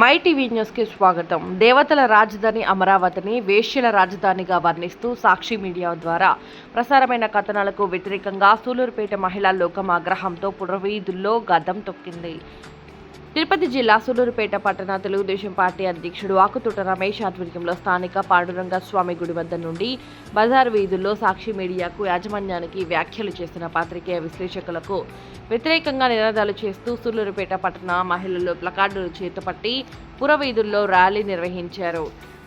My TV న్యూస్కి స్వాగతం. దేవతల రాజధాని అమరావతిని వేశ్యల రాజధానిగా వర్ణిస్తూ సాక్షి మీడియా ద్వారా ప్రసారమైన కథనాలకు వ్యతిరేకంగా సూలూరుపేట మహిళా లోకం ఆగ్రహంతో పురవీధుల్లో గద్దం తొక్కింది. తిరుపతి జిల్లా సూలూరుపేట పట్టణ తెలుగుదేశం పార్టీ అధ్యక్షుడు ఆకుతుట రమేష్ ఆధ్వర్యంలో స్థానిక పాండురంగ స్వామి గుడి వద్ద నుండి బజార్ వీధుల్లో సాక్షి మీడియాకు యాజమాన్యానికి వ్యాఖ్యలు చేసిన పాత్రికేయ విశ్లేషకులకు వ్యతిరేకంగా నినాదాలు చేస్తూ సూలూరుపేట పట్టణ మహిళలు ప్లకార్డులు చేతపట్టి పురవీధుల్లో ర్యాలీ నిర్వహించారు.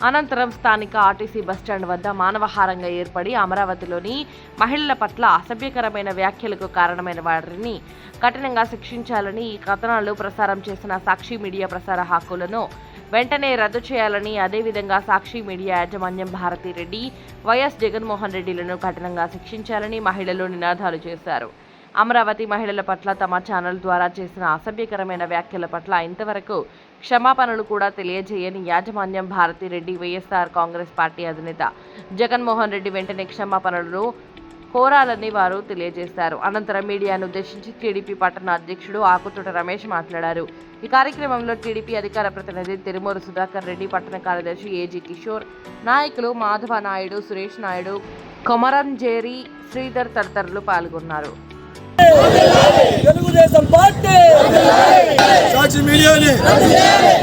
అనంతరం స్థానిక ఆర్టీసీ బస్టాండ్ వద్ద మానవహారంగా ఏర్పడి అమరావతిలోని మహిళల పట్ల అసభ్యకరమైన వ్యాఖ్యలకు కారణమైన వారిని కఠినంగా శిక్షించాలని ఈ కథనాలు ప్రసారం చేసిన సాక్షి మీడియా ప్రసార హక్కులను వెంటనే రద్దు చేయాలని అదేవిధంగా సాక్షి మీడియా యాజమాన్యం భారతి రెడ్డి వైఎస్ జగన్మోహన్ రెడ్డిలను కఠినంగా శిక్షించాలని మహిళలు నినాదాలు చేశారు. అమరావతి మహిళల పట్ల తమ ఛానల్ ద్వారా చేసిన అసభ్యకరమైన వ్యాఖ్యల పట్ల ఇంతవరకు క్షమాపణలు కూడా తెలియజేయని యాజమాన్యం Bharathi Reddy YSR Congress party అధినేత జగన్మోహన్ రెడ్డి వెంటనే క్షమాపణలను కోరాలని వారు తెలియజేశారు. అనంతరం మీడియాను ఉద్దేశించి టీడీపీ పట్టణ అధ్యక్షుడు ఆకుతోట రమేష్ మాట్లాడారు. ఈ కార్యక్రమంలో టీడీపీ అధికార ప్రతినిధి తిరుమూరు సుధాకర్ రెడ్డి పట్టణ కార్యదర్శి ఏజీ కిషోర్ నాయకులు మాధవ నాయుడు సురేష్ నాయుడు కొమరంజేరి శ్రీధర్ తదితరులు పాల్గొన్నారు. తెలుగుదేశం పార్టీ! సాక్షి మీడియాని!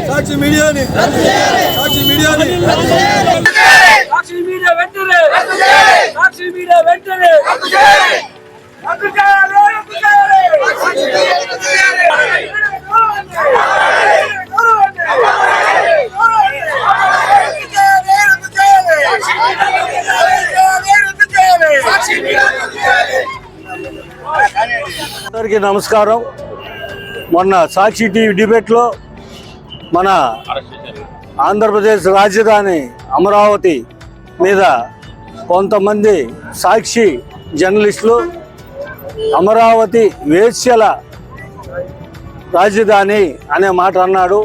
సాక్షి మీడియాని! సాక్షి మీడియాని! సాక్షి మీడియా వెంటనే! సాక్షి మీడియా వెంటనే! అందరికీ నమస్కారం. మొన్న సాక్షి టీవీ డిబేట్లో మన ఆంధ్రప్రదేశ్ రాజధాని అమరావతి మీద కొంతమంది సాక్షి జర్నలిస్టులు అమరావతి వేశ్యల రాజధాని అనే మాట అన్నాడు.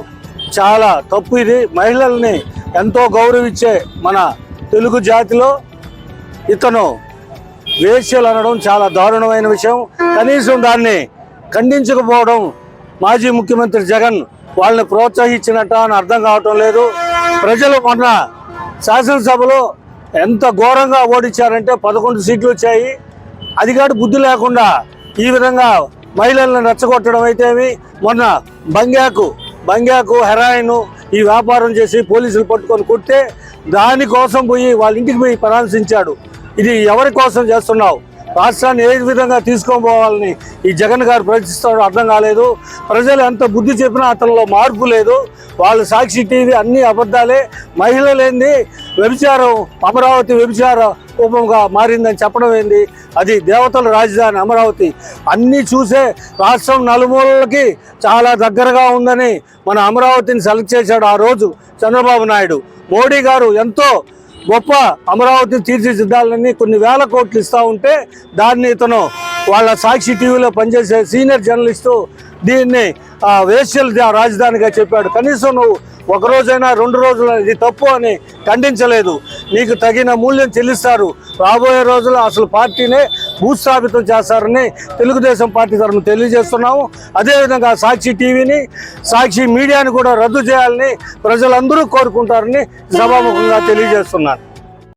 చాలా తప్పు ఇది. మహిళల్ని ఎంతో గౌరవించే మన తెలుగు జాతిలో ఇతను వేశ్యలు అనడం చాలా దారుణమైన విషయం. కనీసం దాన్ని ఖండించకపోవడం మాజీ ముఖ్యమంత్రి జగన్ వాళ్ళని ప్రోత్సహించినట్ట అని అర్థం కావటం లేదు. ప్రజలు మొన్న శాసనసభలో ఎంత ఘోరంగా ఓడించారంటే పదకొండు సీట్లు వచ్చాయి. అది కాదు బుద్ధి లేకుండా ఈ విధంగా మహిళలను రెచ్చగొట్టడం అయితేమి మొన్న బంగ్యాకు బంగ్యాకు హెరాయిన్ ఈ వ్యాపారం చేసి పోలీసులు పట్టుకొని కొట్టే దానికోసం పోయి వాళ్ళ ఇంటికి పోయి పరామర్శించాడు. ఇది ఎవరి కోసం చేస్తున్నావు? రాష్ట్రాన్ని ఏ విధంగా తీసుకొని పోవాలని ఈ జగన్ గారు ప్రయత్నిస్తాడో అర్థం కాలేదు. ప్రజలు ఎంత బుద్ధి చెప్పినా అతనిలో మార్పు లేదు. వాళ్ళు సాక్షి టీవీ అన్ని అబద్ధాలే. మహిళలేంది వ్యభిచారం అమరావతి వ్యభిచార రూపంగా మారిందని చెప్పడం ఏంది? అది దేవతల రాజధాని అమరావతి. అన్నీ చూసే రాష్ట్రం నలుమూలలకి చాలా దగ్గరగా ఉందని మన అమరావతిని సెలెక్ట్ చేశాడు ఆ రోజు చంద్రబాబు నాయుడు. మోడీ గారు ఎంతో గొప్ప అమరావతిని తీర్చిదిద్దాలని కొన్ని వేల కోట్లు ఇస్తూ ఉంటే దాన్ని ఇతను వాళ్ళ సాక్షి టీవీలో పనిచేసే సీనియర్ జర్నలిస్టు దీన్ని ఆ, రాజధానిగా చెప్పాడు. కనీసం నువ్వు ఒక రోజైనా రెండు రోజులు ఇది తప్పు అని ఖండించలేదు. నీకు తగిన మూల్యం చెల్లిస్తారు. రాబోయే రోజుల్లో అసలు పార్టీనే భూస్థాపితం చేస్తారని తెలుగుదేశం పార్టీ తరఫున తెలియజేస్తున్నాము. అదేవిధంగా సాక్షి టీవీని సాక్షి మీడియాని కూడా రద్దు చేయాలని ప్రజలందరూ కోరుకుంటారని సభాముఖంగా తెలియజేస్తున్నాను.